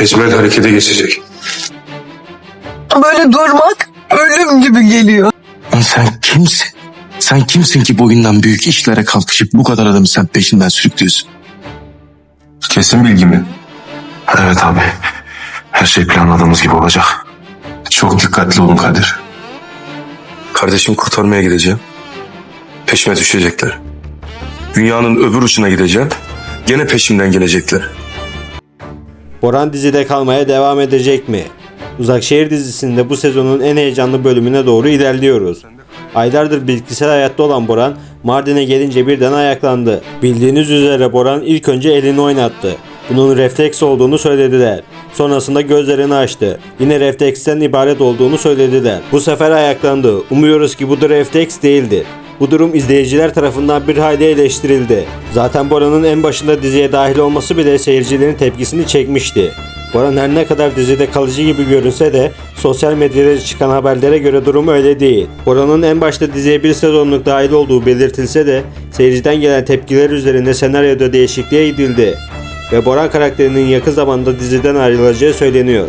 Ecmel harekete geçecek. Böyle durmak ölüm gibi geliyor. Lan sen kimsin? Sen kimsin ki boyundan büyük işlere kalkışıp bu kadar adamı sen peşinden sürüklüyorsun? Kesin bilgi mi? Evet abi. Her şey planladığımız gibi olacak. Çok dikkatli olun Kadir. Kardeşimi kurtarmaya gideceğim. Peşime düşecekler. Dünyanın öbür ucuna gideceğim. Gene peşimden gelecekler. Boran dizide kalmaya devam edecek mi? Uzakşehir dizisinde bu sezonun en heyecanlı bölümüne doğru ilerliyoruz. Aylardır bitkisel hayatta olan Boran, Mardin'e gelince birden ayaklandı. Bildiğiniz üzere Boran ilk önce elini oynattı. Bunun refleks olduğunu söylediler. Sonrasında gözlerini açtı. Yine refleksten ibaret olduğunu söylediler. Bu sefer ayaklandı. Umuyoruz ki bu da refleks değildi. Bu durum izleyiciler tarafından bir hayli eleştirildi. Zaten Bora'nın en başında diziye dahil olması bile seyircilerin tepkisini çekmişti. Boran her ne kadar dizide kalıcı gibi görünse de sosyal medyada çıkan haberlere göre durum öyle değil. Bora'nın en başta diziye bir sezonluk dahil olduğu belirtilse de seyirciden gelen tepkiler üzerinde senaryoda değişikliğe gidildi ve Boran karakterinin yakın zamanda diziden ayrılacağı söyleniyor.